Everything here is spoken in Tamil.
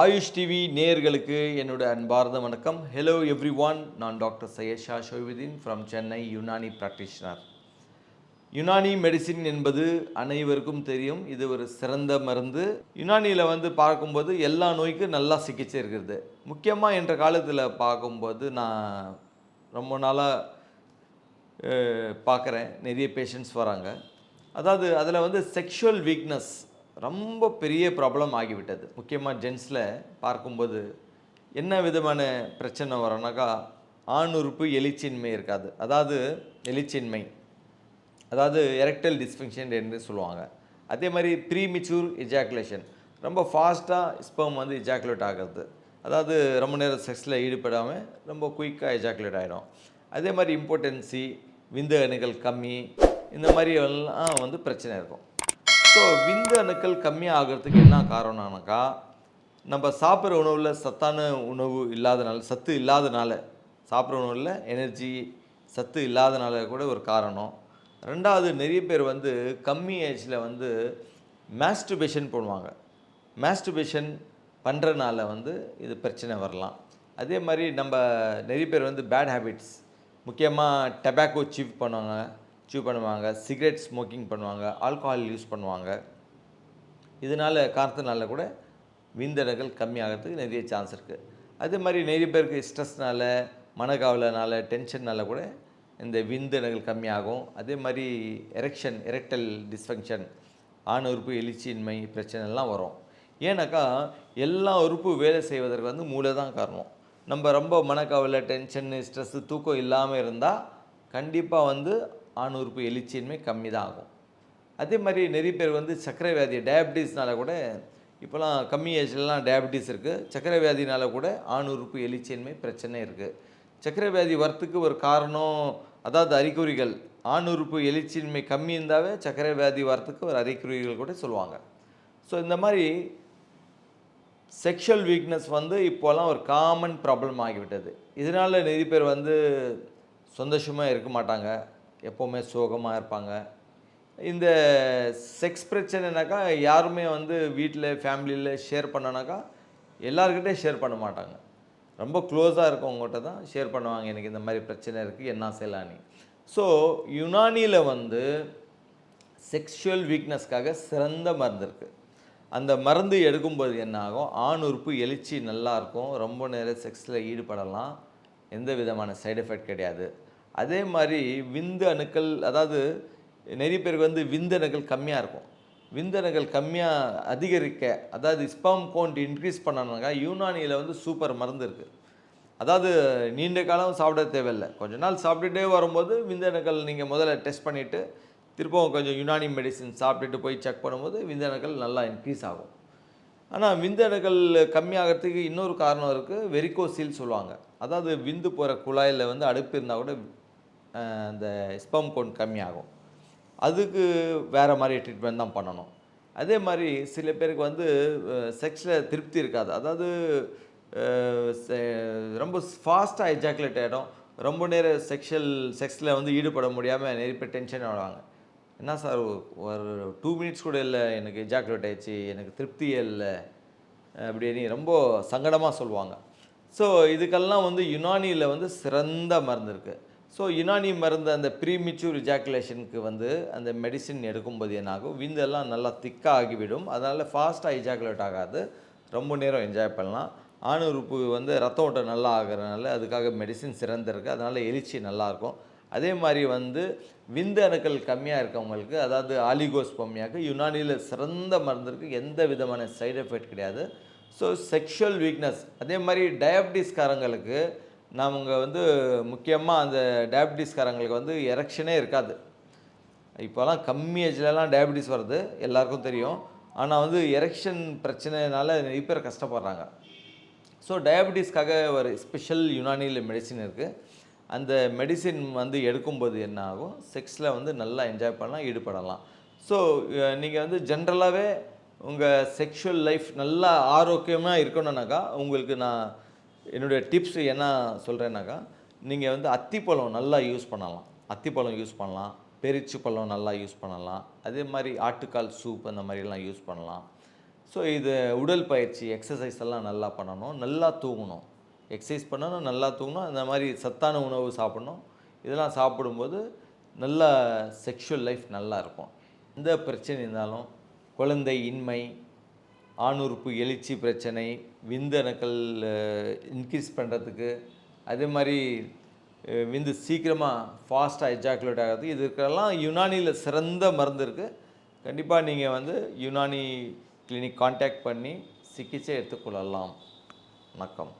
ஆயுஷ் டிவி நேயர்களுக்கு என்னோட அன்பார்ந்த வணக்கம். ஹலோ எவ்ரி ஒன் நான் doctor Sayyesha Shoviteen from Chennai Unani practitioner Unani medicine என்பது அனைவருக்கும் தெரியும். இது ஒரு சிறந்த மருந்து. யுனானியில் வந்து பார்க்கும்போது எல்லா நோய்க்கும் நல்லா சிகிச்சை இருக்கிறது முக்கியமாக என்ற காலத்தில் பார்க்கும்போது நான் ரொம்ப நாளாக பார்க்குறேன். நிறைய பேஷண்ட்ஸ் வராங்க. அதாவது அதில் வந்து செக்ஷுவல் வீக்னஸ் ரொம்ப பெரிய ப்ராப்ளம் ஆகிவிட்டது. முக்கியமாக ஜென்ஸில் பார்க்கும்போது என்ன விதமான பிரச்சனை வரும்னாக்கா ஆண் உறுப்பு எலிச்சின்மை இருக்காது. அதாவது எலிச்சின்மை. அதாவது எரக்டல் டிஸ்ஃபங்க்ஷன் என்று சொல்லுவாங்க. அதே மாதிரி ப்ரீமிச்சூர் எஜாக்குலேஷன் ரொம்ப ஃபாஸ்ட்டாக ஸ்பெர்ம் வந்து எஜாகுலேட் ஆகிறது. அதாவது ரொம்ப நேரம் செக்ஸில் ஈடுபடாமல் ரொம்ப குயிக்காக எஜாக்குலேட் ஆகிடும் அதே மாதிரி இம்பார்ட்டன்சி விந்து அணுகள் கம்மி இந்த மாதிரி எல்லாம் வந்து பிரச்சனை இருக்கும். ஸோ விந்து அணுக்கள் கம்மியாக ஆகிறதுக்கு என்ன காரணம்னாக்கா நம்ம சாப்பிட்ற உணவில் சத்தான உணவு இல்லாதனால சத்து இல்லாதனால சாப்பிட்ற உணவில் எனர்ஜி சத்து இல்லாதனால கூட ஒரு காரணம். ரெண்டாவது நிறைய பேர் வந்து கம்மி ஏஜில் வந்து மேஸ்டுபேஷன் பண்ணுவாங்க மேஸ்டுபேஷன் பண்ணுறனால வந்து இது பிரச்சனை வரலாம். அதே மாதிரி நம்ம நிறைய பேர் வந்து பேட் ஹேபிட்ஸ் முக்கியமாக டெபாக்கோ சீவ் பண்ணுவாங்க. சீவ் பண்ணுவாங்க சிகரெட் ஸ்மோக்கிங் பண்ணுவாங்க ஆல்கஹால் யூஸ் பண்ணுவாங்க. இதனால் காரணத்தினால கூட விந்தடங்கள் கம்மியாகிறதுக்கு நிறைய சான்ஸ் இருக்குது அதே மாதிரி நிறைய பேருக்கு ஸ்ட்ரெஸ்னால மனக்கவலைனால டென்ஷன்னால கூட இந்த விந்தடங்கள் கம்மியாகும். அதே மாதிரி எரெக்ஷன் எரெக்டல் டிஸ்ஃபங்க்ஷன் ஆண் உறுப்பு எழுச்சியின்மை பிரச்சனைலாம் வரும். ஏன்னாக்கா எல்லா உறுப்பு வேலை செய்வதற்கு வந்து மூளை தான் காரணம். நம்ம ரொம்ப மனக்கவலை டென்ஷன் ஸ்ட்ரெஸ்ஸு தூக்கம் இல்லாமல் இருந்தால் கண்டிப்பாக வந்து ஆண் உறுப்பு எழுச்சியின்மை கம்மி தான் ஆகும் அதே மாதிரி நிறைய பேர் வந்து சர்க்கரை வியாதி டயபிட்டிஸ்னால கூட இப்போலாம் கம்மி ஏஜ்லலாம் டயபிட்டிஸ் இருக்குது சர்க்கரை வியாதினால கூட ஆண் உறுப்பு எழுச்சியின்மை பிரச்சனை இருக்குது சர்க்கரை வியாதி வரத்துக்கு ஒரு காரணம் அதாவது அறிகுறிகள். ஆண் உறுப்பு எழுச்சியின்மை கம்மி இருந்தாவே சர்க்கரை வியாதி வரத்துக்கு ஒரு அறிகுறிகள் கூட சொல்லுவாங்க. ஸோ இந்த மாதிரி செக்ஷுவல் வீக்னஸ் வந்து இப்போலாம் ஒரு காமன் ப்ராப்ளம் ஆகிவிட்டது. இதனால் நிறைய பேர் வந்து சந்தோஷமாக இருக்க மாட்டாங்க. எப்போவுமே சோகமாக இருப்பாங்க. இந்த செக்ஸ் பிரச்சனைனாக்கா யாருமே வந்து வீட்டில் ஃபேமிலியில் ஷேர் பண்ணனாக்கா எல்லாருக்கிட்டே ஷேர் பண்ண மாட்டாங்க. ரொம்ப க்ளோஸாக இருக்கவங்ககிட்ட தான் ஷேர் பண்ணுவாங்க. எனக்கு இந்த மாதிரி பிரச்சனை இருக்குது என்ன செய்யலான்னு ஸோ யுனானியில் வந்து செக்ஷுவல் வீக்னஸ்க்காக சிறந்த மருந்து இருக்குது அந்த மருந்து எடுக்கும்போது என்ன ஆகும்? ஆண் உறுப்பு எழுச்சி நல்லாயிருக்கும் ரொம்ப நேரம் செக்ஸில் ஈடுபடலாம். எந்த விதமான சைடு எஃபெக்ட் கிடையாது. அதே மாதிரி விந்து அணுக்கள் அதாவது நிறைய பேருக்கு வந்து விந்தணுக்கள் கம்மியாக இருக்கும். விந்தணுக்கள் கம்மியாக அதிகரிக்க அதாவது ஸ்பாம் கவுண்ட் இன்க்ரீஸ் பண்ணணுங்க யூனானியில் வந்து சூப்பர் மருந்து இருக்குது அதாவது நீண்ட காலம் சாப்பிட தேவையில்லை. கொஞ்ச நாள் சாப்பிட்டுட்டே வரும்போது விந்தணுக்கள் நீங்கள் முதல்ல டெஸ்ட் பண்ணிவிட்டு திருப்பவும் கொஞ்சம் யுனானி மெடிசின் சாப்பிட்டுட்டு போய் செக் பண்ணும்போது விந்தணுக்கள் நல்லா இன்க்ரீஸ் ஆகும். ஆனால் விந்தணுக்கள் கம்மியாகிறதுக்கு இன்னொரு காரணம் இருக்குது வெரிகோசீல் சொல்லுவாங்க. அதாவது விந்து போகிற குழாயில் வந்து அடுப்பு இருந்தால் கூட அந்த ஸ்பம் கவுண்ட் கம்மியாகும். அதுக்கு வேறு மாதிரி ட்ரீட்மெண்ட் தான் பண்ணணும். அதே மாதிரி சில பேருக்கு வந்து செக்ஸில் திருப்தி இருக்காது. அதாவது செ- ரொம்ப ஃபாஸ்ட்டாக எஜாக்குலேட் ஆகிடும் ரொம்ப நேரம் செக்ஷுவல் செக்ஸில் வந்து ஈடுபட முடியாமல் நிறைய பேர் டென்ஷன் ஆடுவாங்க என்ன சார் ஒரு டூ மினிட்ஸ் கூட இல்லை எனக்கு எஜாக்குலேட் ஆயிடுச்சு எனக்கு திருப்தியே இல்லை அப்படின்னு ரொம்ப சங்கடமாக சொல்லுவாங்க. ஸோ இதுக்கெல்லாம் வந்து யுனானியில் வந்து சிறந்த மருந்து இருக்குது ஸோ யுனானி மருந்து அந்த ப்ரீமிச்சூர் இஜாக்குலேஷனுக்கு வந்து அந்த மெடிசின் எடுக்கும்போது என்னாகும்? விந்தெல்லாம் நல்லா திக்காக ஆகிவிடும். அதனால் ஃபாஸ்ட்டாக இஜாக்குலேட் ஆகாது. ரொம்ப நேரம் என்ஜாய் பண்ணலாம். ஆணு உறுப்பு வந்து ரத்த ஓட்டம் நல்லா ஆகிறனால அதுக்காக மெடிசின் சிறந்திருக்கு அதனால் எழுச்சி நல்லாயிருக்கும் அதே மாதிரி வந்து விந்து அணுக்கள் கம்மியாக இருக்கவங்களுக்கு அதாவது ஆலிகோஸ்பம்யாக்கு யுனானியில் சிறந்த மருந்து இருக்குது எந்த விதமான சைடு எஃபெக்ட் கிடையாது. ஸோ செக்ஷுவல் வீக்னஸ் அதே மாதிரி டயபிட்டிஸ்காரங்களுக்கு நாமங்க வந்து முக்கியமாக அந்த டயபிட்டிஸ்காரங்களுக்கு வந்து எரெக்ஷனே இருக்காது. இப்போலாம் கம்மி ஏஜ்லலாம் டயபிட்டிஸ் வருது எல்லாருக்கும் தெரியும். ஆனால் வந்து எரெக்ஷன் பிரச்சனைனால நிறைய பேர் கஷ்டப்படுறாங்க. ஸோ டயபிட்டிஸ்க்காக ஒரு ஸ்பெஷல் யுனானியில் மெடிசின் இருக்குது அந்த மெடிசின் வந்து எடுக்கும்போது என்ன ஆகும்? செக்ஸில் வந்து நல்லா என்ஜாய் பண்ணலாம் ஈடுபடலாம். ஸோ நீங்கள் வந்து ஜென்ரலாகவே உங்கள் செக்ஷுவல் லைஃப் நல்லா ஆரோக்கியமாக இருக்கணுன்னாக்கா உங்களுக்கு நான் என்னுடைய டிப்ஸ் என்ன சொல்கிறேன்னாக்கா நீங்கள் வந்து அத்திப்பழம் நல்லா யூஸ் பண்ணலாம். அத்திப்பழம் யூஸ் பண்ணலாம். பெரிச்சு பழம் நல்லா யூஸ் பண்ணலாம். அதே மாதிரி ஆட்டுக்கால் சூப் அந்த மாதிரிலாம் யூஸ் பண்ணலாம். ஸோ இது உடல் பயிற்சி எக்ஸசைஸ் எல்லாம் நல்லா பண்ணணும். நல்லா தூங்கணும். எக்ஸசைஸ் பண்ணணும் நல்லா தூங்கணும். அந்த மாதிரி சத்தான உணவு சாப்பிடணும். இதெல்லாம் சாப்பிடும்போது நல்ல செக்ஷுவல் லைஃப் நல்லா இருக்கும். எந்த பிரச்சனை இருந்தாலும் குழந்தை இன்மை ஆணுறுப்பு எழுச்சி பிரச்சனை விந்தணுக்கள் இன்க்ரீஸ் பண்ணுறதுக்கு அதே மாதிரி விந்து சீக்கிரமாக ஃபாஸ்ட்டாக எஜாக்குலேட் இது இதுக்கெல்லாம் யுனானியில் சிறந்த மருந்து இருக்குது கண்டிப்பாக நீங்கள் வந்து யுனானி கிளினிக் காண்டாக்ட் பண்ணி சிகிச்சை எடுத்துக்கொள்ளலாம். வணக்கம்.